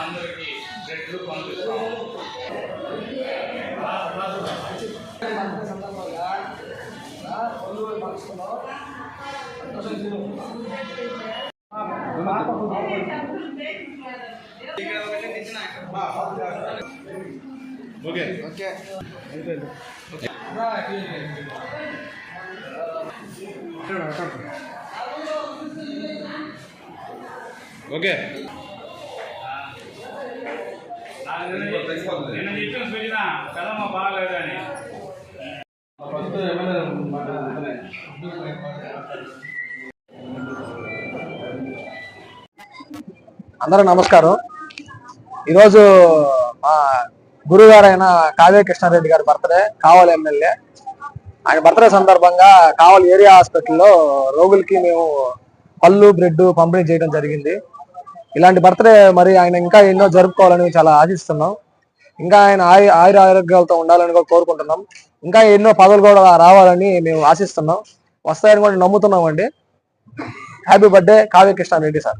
అందరికీ బ్లడ్లు పంపిస్తాం okay okay నాకు నిన్న నిన్న చెప్పిన సూచన కదమ్మ బాగాలేదని అందరూ నమస్కారం. ఈరోజు మా గురుగారైన కావ్య కృష్ణారెడ్డి గారి బర్త్డే కావాలి ఎమ్మెల్యే. ఆయన బర్త్డే సందర్భంగా కావల్ ఏరియా హాస్పిటల్లో రోగులకి మేము పళ్ళు బ్రెడ్ పంపిణీ చేయడం జరిగింది. ఇలాంటి బర్త్డే మరి ఆయన ఇంకా ఎన్నో జరుపుకోవాలని చాలా ఆశిస్తున్నాం. ఇంకా ఆయన ఆయు ఆయుర ఆరోగ్యాలతో ఉండాలని కూడా కోరుకుంటున్నాం. ఇంకా ఎన్నో పదవులు కూడా రావాలని మేము ఆశిస్తున్నాం. వస్తాయని కూడా నమ్ముతున్నామండి happy birthday Kavya Krishna Reddy sir.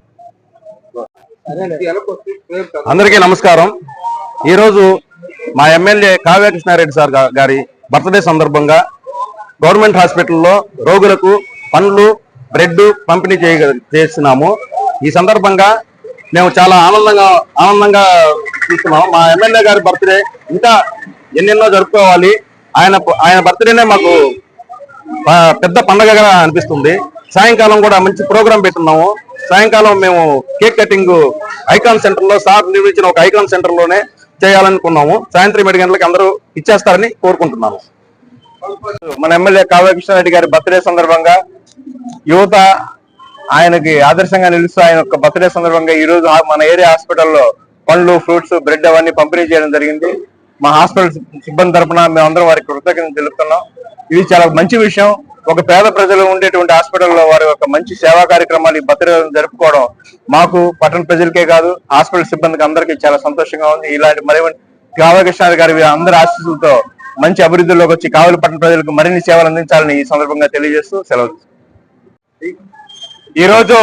అందరికీ నమస్కారం. ఈరోజు మా ఎమ్మెల్యే కావ్య కృష్ణారెడ్డి సార్ గారి బర్త్డే సందర్భంగా గవర్నమెంట్ హాస్పిటల్లో రోగులకు పండ్లు బ్రెడ్ పంపిణీ చేయ చేస్తున్నాము. ఈ సందర్భంగా మేము చాలా ఆనందంగా ఆనందంగా చూస్తున్నాం. మా ఎమ్మెల్యే గారి బర్త్డే ఇంకా ఎన్నెన్నో జరుపుకోవాలి. ఆయన ఆయన బర్త్డేనే మాకు పెద్ద పండగగా అనిపిస్తుంది. సాయంకాలం కూడా మంచి ప్రోగ్రాం పెట్టున్నాము. సాయంకాలం మేము కేక్ కటింగ్ ఐకాన్ సెంటర్లో సార్ నిర్మించిన ఒక ఐకాన్ సెంటర్లోనే చేయాలనుకున్నాము. సాయంత్రం ఏడు గంటలకు అందరూ ఇచ్చేస్తారని కోరుకుంటున్నాము. మన ఎమ్మెల్యే కావ్య కృష్ణారెడ్డి గారి బర్త్డే సందర్భంగా యువత ఆయనకి ఆదర్శంగా నిలుస్తూ ఆయన యొక్క బర్త్డే సందర్భంగా ఈ రోజు మన ఏరియా హాస్పిటల్లో పండ్లు ఫ్రూట్స్ బ్రెడ్ అవన్నీ పంపిణీ చేయడం జరిగింది. మా హాస్పిటల్ సిబ్బంది తరపున మేమందరం వారికి కృతజ్ఞత తెలుపుతున్నాం. ఇది చాలా మంచి విషయం. ఒక పేద ప్రజలు ఉండేటువంటి హాస్పిటల్లో వారి యొక్క మంచి సేవా కార్యక్రమాలు బర్త్డే జరుపుకోవడం మాకు పట్టణ ప్రజలకే కాదు హాస్పిటల్ సిబ్బందికి అందరికీ చాలా సంతోషంగా ఉంది. ఇలాంటి మరి కావ్యకృష్ణ గారి అందరి ఆశీస్సులతో మంచి అభివృద్ధిలోకి వచ్చి కావలి పట్టణ ప్రజలకు మరిన్ని సేవలు అందించాలని ఈ సందర్భంగా తెలియజేస్తూ సెలవు. ఈరోజు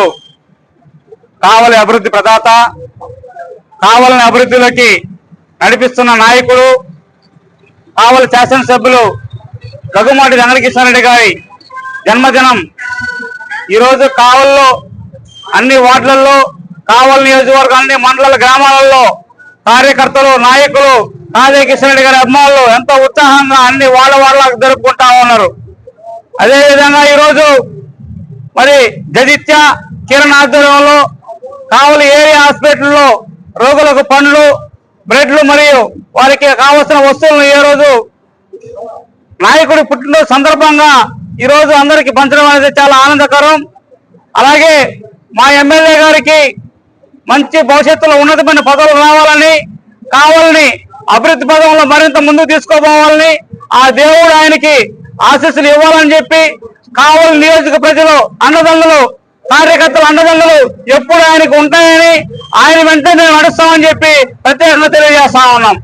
కావలి అభివృద్ధి ప్రదాత కావలని అభివృద్ధిలోకి నడిపిస్తున్న నాయకుడు కావలి శాసనసభ్యులు రఘుమాటి రంగకృష్ణారెడ్డి గారి జన్మదినం. ఈరోజు కావల్లో అన్ని వార్డులలో కావలి నియోజకవర్గం అన్ని మండల గ్రామాలలో కార్యకర్తలు నాయకులు కాదే కిషన్ గారి అభిమానులు ఎంతో ఉత్సాహంగా అన్ని వాళ్ళ వాళ్ళకు జరుపుకుంటా ఉన్నారు. అదేవిధంగా ఈరోజు మరి జగిత్య కిరణ్ ఆధ్వర్యంలో కావలి ఏరియా హాస్పిటల్లో రోగులకు పండ్లు బ్రెడ్లు మరియు వారికి కావలసిన వస్తువులను ఈ రోజు నాయకుడి పుట్టినరోజు సందర్భంగా ఈరోజు అందరికీ అందరికి పంచడం అనేది చాలా ఆనందకరం. అలాగే మా ఎమ్మెల్యే గారికి మంచి భవిష్యత్తులో ఉన్నతమైన పదవులు రావాలని కావాలని అభివృద్ధి పదంలో మరింత ముందుకు తీసుకోపోవాలని ఆ దేవుడు ఆయనకి ఆశీస్సులు ఇవ్వాలని చెప్పి కావలి నియోజక ప్రజలు అన్నదండలు కార్యకర్తలు అండదండలు ఎప్పుడు ఆయనకు ఉంటాయని ఆయన వెంటనే నడుస్తామని చెప్పి ప్రత్యేకంగా తెలియజేస్తా ఉన్నాం.